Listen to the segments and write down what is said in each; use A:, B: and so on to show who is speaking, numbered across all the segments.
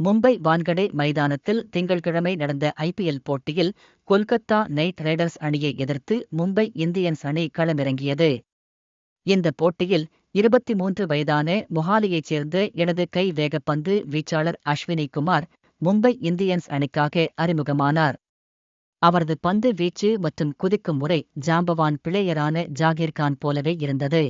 A: மும்பை வான்கடே மைதானத்தில் திங்கள்கிழமை நடந்த ஐபிஎல் போட்டியில் கொல்கத்தா நைட் ரைடர்ஸ் அணியை எதிர்த்து மும்பை இந்தியன்ஸ் அணி களமிறங்கியது. இந்த போட்டியில் இருபத்தி மூன்று வயதான மொஹாலியைச் சேர்ந்த எனது கை வேகப்பந்து வீச்சாளர் அஸ்வினி குமார் மும்பை இந்தியன்ஸ் அணிக்காக அறிமுகமானார். அவரது பந்து வீச்சு மற்றும் குதிக்கும் முறை ஜாம்பவான் பிளேயரான ஜாகீர்கான் போலவே இருந்தது.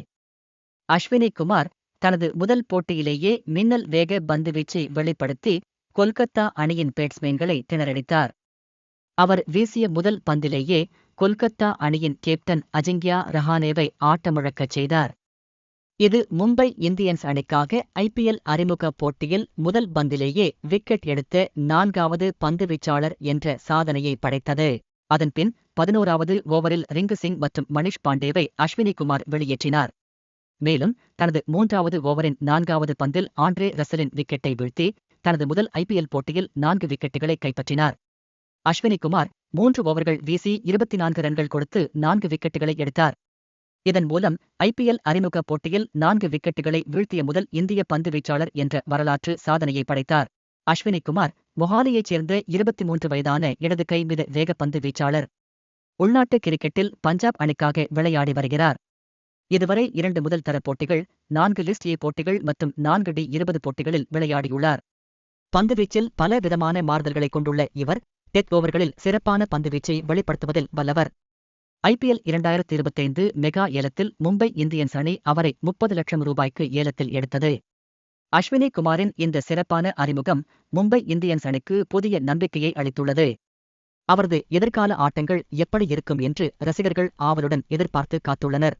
A: அஸ்வினி குமார் தனது முதல் போட்டியிலேயே மின்னல் வேக பந்துவீச்சை வெளிப்படுத்தி கொல்கத்தா அணியின் பேட்ஸ்மேன்களை திணறடித்தார். அவர் வீசிய முதல் பந்திலேயே கொல்கத்தா அணியின் கேப்டன் அஜிங்கியா ரஹானேவை ஆட்டமிழக்கச் செய்தார். இது மும்பை இந்தியன்ஸ் அணிக்காக ஐபிஎல் அறிமுக போட்டியில் முதல் பந்திலேயே விக்கெட் எடுத்த நான்காவது பந்துவீச்சாளர் என்ற சாதனையை படைத்தது. அதன்பின் பதினோராவது ஓவரில் ரிங்கு சிங் மற்றும் மணிஷ் பாண்டேவை அஸ்வினி குமார் வெளியேற்றினார். மேலும் தனது மூன்றாவது ஓவரின் நான்காவது பந்தில் ஆண்ட்ரே ரசலின் விக்கெட்டை வீழ்த்தி தனது முதல் ஐபிஎல் போட்டியில் நான்கு விக்கெட்டுகளை கைப்பற்றினார். அஸ்வினி குமார் மூன்று ஓவர்கள் வீசி இருபத்தி நான்கு ரன்கள் கொடுத்து நான்கு விக்கெட்டுகளை எடுத்தார். இதன் மூலம் ஐபிஎல் அறிமுக போட்டியில் நான்கு விக்கெட்டுகளை வீழ்த்திய முதல் இந்திய பந்து வீச்சாளர் என்ற வரலாற்று சாதனையை படைத்தார். அஸ்வினி குமார் மொஹாலியைச் சேர்ந்த இருபத்தி மூன்று வயதான இடது கை வேக வேகப்பந்து வீச்சாளர். உள்நாட்டு கிரிக்கெட்டில் பஞ்சாப் அணிக்காக விளையாடி வருகிறார். இதுவரை இரண்டு முதல் தர போட்டிகள் நான்கு லிஸ்ட் ஏ போட்டிகள் மற்றும் நான்கு டி இருபது போட்டிகளில் விளையாடியுள்ளார். பந்துவீச்சில் பல விதமான மாறுதல்களை கொண்டுள்ள இவர் டெத் ஓவர்களில் சிறப்பான பந்துவீச்சை வெளிப்படுத்துவதில் வல்லவர். ஐபிஎல் இரண்டாயிரத்தி இருபத்தைந்து மெகா ஏலத்தில் மும்பை இந்தியன்ஸ் அணி அவரை முப்பது லட்சம் ரூபாய்க்கு ஏலத்தில் எடுத்தது. அஸ்வினி குமாரின் இந்த சிறப்பான அறிமுகம் மும்பை இந்தியன்ஸ் அணிக்கு புதிய நம்பிக்கையை அளித்துள்ளது. அவரது எதிர்கால ஆட்டங்கள் எப்படி இருக்கும் என்று ரசிகர்கள் ஆவலுடன் எதிர்பார்த்து காத்துள்ளனர்.